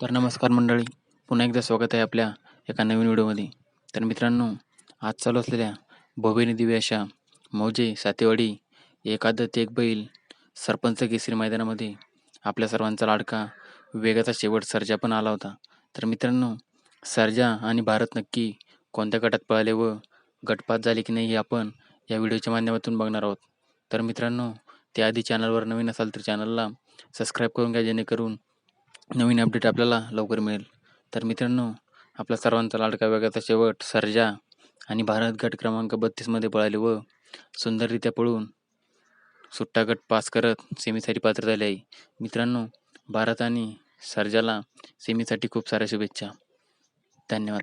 तर नमस्कार मंडळी. पुन्हा एकदा स्वागत आहे आपल्या एका नवीन व्हिडिओमध्ये. तर मित्रांनो आज चालू असलेल्या भव्य दिव्य अशा मौजे सातेवाडी एक ते एक बैल सरपंच केसरी मैदानामध्ये आपल्या सर्वांचा लाडका वेगाचा शेवट सर्जा पण आला होता. तर मित्रांनो सर्जा आणि भारत नक्की कोणत्या गटात पळाले व गटपात झाले की नाही हे आपण या व्हिडिओच्या माध्यमातून बघणार आहोत. तर मित्रांनो त्याआधी चॅनलवर नवीन असाल तर चॅनलला सबस्क्राईब करून घ्या जेणेकरून नवीन अपडेट आपल्याला लवकर मिळेल. तर मित्रांनो आपल्या सर्वांचा लाडका वेगाचा शेवट सर्जा आणि भारत गट क्रमांक बत्तीसमध्ये पळाले व सुंदररित्या पळून सुट्टा गट पास करत सेमीसाठी पात्र झाले आहे. मित्रांनो भारत आणि सर्जाला सेमीसाठी खूप साऱ्या शुभेच्छा. धन्यवाद.